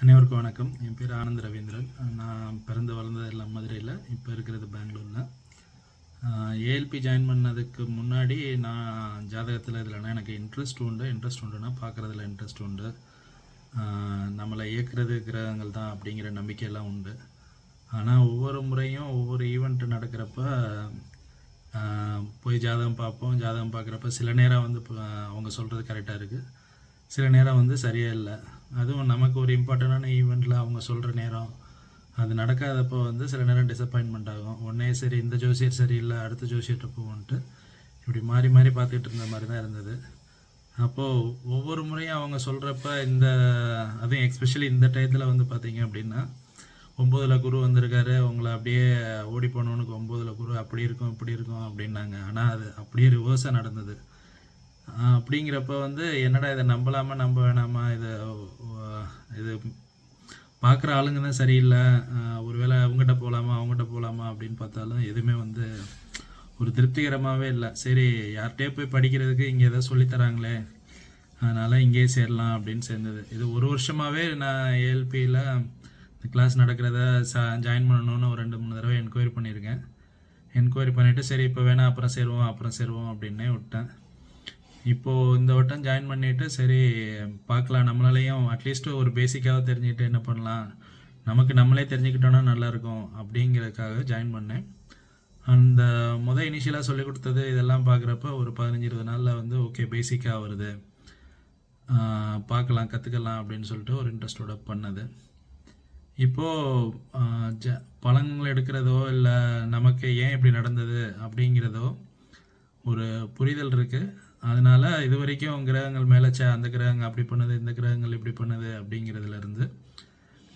அனைவருக்கும் வணக்கம். என் பேர் ஆனந்த் ரவீந்திரன். நான் பிறந்து வளர்ந்தது எல்லாம் மதுரையில் இப்போ இருக்கிறது பெங்களூரில். ஏஎல்பி ஜாயின் பண்ணதுக்கு முன்னாடி நான் ஜாதகத்தில் இதில்னா எனக்கு இன்ட்ரெஸ்ட் உண்டு. இன்ட்ரெஸ்ட் உண்டுன்னா பார்க்குறதுல இன்ட்ரெஸ்ட் உண்டு. நம்மளை இயக்குறது கிரகங்கள் தான் அப்படிங்கிற நம்பிக்கையெல்லாம் உண்டு. ஆனால் ஒவ்வொரு முறையும் ஒவ்வொரு ஈவெண்ட்டு நடக்கிறப்ப போய் ஜாதகம் பார்ப்போம். ஜாதகம் பார்க்குறப்ப சில நேரம் வந்து இப்போ அவங்க சொல்கிறது கரெக்டாக இருக்குது சில நேரம் வந்து சரியாக இல்லை. அதுவும் நமக்கு ஒரு இம்பார்ட்டண்டான ஈவெண்ட்டில் அவங்க சொல்கிற நேரம். அது நடக்காதப்போ வந்து சில நேரம் டிசப்பாயின்மெண்ட் ஆகும். ஒன்றே சரி இந்த ஜோசியர் சரியில்லை அடுத்த ஜோசியர்கிட்ட போவோன்ட்டு இப்படி மாறி மாறி பார்த்துக்கிட்டு இருந்த மாதிரி தான் இருந்தது. அப்போது ஒவ்வொரு முறையும் அவங்க சொல்கிறப்ப இந்த அதுவும் எக்ஸ்பெஷலி இந்த டயத்தில் வந்து பார்த்தீங்க அப்படின்னா ஒம்போதில் குரு வந்திருக்காரு. உங்களை அப்படியே ஓடி போனவனுக்கு ஒம்போதில் குரு அப்படி இருக்கும் இப்படி இருக்கும் அப்படின்னாங்க. ஆனால் அது அப்படியே ரிவர்ஸாக நடந்தது. அப்படிங்கிறப்ப வந்து என்னடா இதை நம்பலாமா நம்ப வேணாமா? இதை இது பார்க்குற ஆளுங்க தான் சரியில்லை. ஒருவேளை அவங்ககிட்ட போகலாமா அவங்ககிட்ட போகலாமா அப்படின்னு பார்த்தாலும் எதுவுமே வந்து ஒரு திருப்திகரமாகவே இல்லை. சரி யார்கிட்டயே போய் படிக்கிறதுக்கு இங்கே ஏதோ சொல்லித்தராங்களே அதனால் இங்கேயே சேரலாம் அப்படின்னு சேர்ந்தது. இது ஒரு வருஷமாகவே நான் ஏஎல்பியில் இந்த கிளாஸ் நடக்கிறத சா ஜாயின் பண்ணணும்னு ஒரு ரெண்டு மூணு தடவை என்கொயரி பண்ணியிருக்கேன். என்கொயரி பண்ணிவிட்டு சரி இப்போ வேணால் அப்புறம் சேருவோம் அப்புறம் சேருவோம் அப்படின்னே விட்டேன். இப்போது இந்த வட்டம் ஜாயின் பண்ணிவிட்டு சரி பார்க்கலாம். நம்மளாலேயும் அட்லீஸ்ட் ஒரு பேசிக்காக தெரிஞ்சுக்கிட்டு என்ன பண்ணலாம்? நமக்கு நம்மளே தெரிஞ்சுக்கிட்டோன்னா நல்லாயிருக்கும் அப்படிங்கிறதுக்காக ஜாயின் பண்ணேன். அந்த முதல் இனிஷியலாக சொல்லி கொடுத்தது இதெல்லாம் பார்க்குறப்ப ஒரு பதினஞ்சு இருபது நாளில் வந்து ஓகே பேசிக்காக வருது. பார்க்கலாம் கற்றுக்கலாம் அப்படின்னு சொல்லிட்டு ஒரு இன்ட்ரெஸ்டோட பண்ணது. இப்போது ஜ பழங்கள் எடுக்கிறதோ இல்லை நமக்கு ஏன் இப்படி நடந்தது அப்படிங்கிறதோ ஒரு புரிதல் இருக்குது அதனால இது வரைக்கும் கிரகங்கள் மேலே அந்த கிரகங்கள் அப்படி பண்ணுது இந்த கிரகங்கள் இப்படி பண்ணுது அப்படிங்கிறதுலேருந்து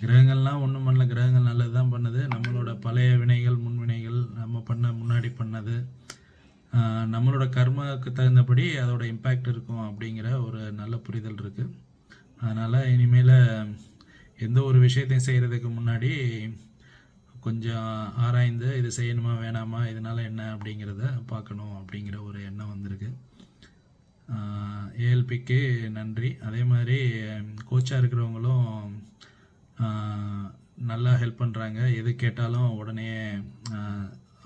கிரகங்கள்லாம் ஒன்றும் பண்ணல கிரகங்கள் நல்லது தான் பண்ணுது. நம்மளோட பழைய வினைகள் முன்வினைகள் நம்ம பண்ண முன்னாடி பண்ணது நம்மளோட கர்மாவுக்கு தகுந்தபடி அதோட இம்பேக்ட் இருக்கும் அப்படிங்கிற ஒரு நல்ல புரிதல் இருக்குது அதனால் இனிமேல் எந்த ஒரு விஷயத்தையும் செய்கிறதுக்கு முன்னாடி கொஞ்சம் ஆராய்ந்து இது செய்யணுமா வேணாமா இதனால் என்ன அப்படிங்கிறத பார்க்கணும் அப்படிங்கிற ஒரு எண்ணம் வந்திருக்கு. ஏஎல்பிக்கு நன்றி. அதே மாதிரி கோச்சாக இருக்கிறவங்களும் நல்லா ஹெல்ப் பண்ணுறாங்க எது கேட்டாலும் உடனே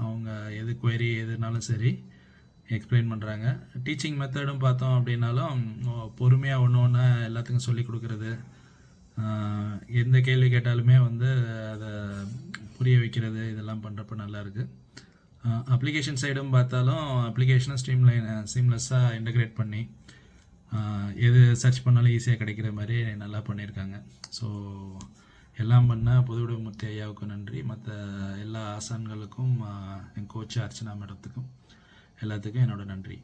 அவங்க எது query எதுனாலும் சரி எக்ஸ்பிளைன் பண்ணுறாங்க டீச்சிங் மெத்தடும் பார்த்தோம் அப்படின்னாலும் பொறுமையாக ஒன்று ஒன்றா எல்லாத்துக்கும் சொல்லி கொடுக்குறது. எந்த கேள்வி கேட்டாலுமே வந்து அதை புரிய வைக்கிறது இதெல்லாம் பண்ணுறப்ப நல்லாயிருக்கு அப்ளிகேஷன் சைடும் பார்த்தாலும் அப்ளிகேஷனை ஸ்ட்ரீம்லைன் சீம்லெஸ்ஸாக இன்டகிரேட் பண்ணி எது சர்ச் பண்ணாலும் ஈஸியாக கிடைக்கிற மாதிரி நல்லா பண்ணியிருக்காங்க. ஸோ எல்லாம் பண்ண புதுவிடமூர்த்தி ஐயாவுக்கு நன்றி. மற்ற எல்லா ஆசான்களுக்கும் என் கோச் அர்ச்சனா மேடத்துக்கும் எல்லாத்துக்கும் என்னோட நன்றி.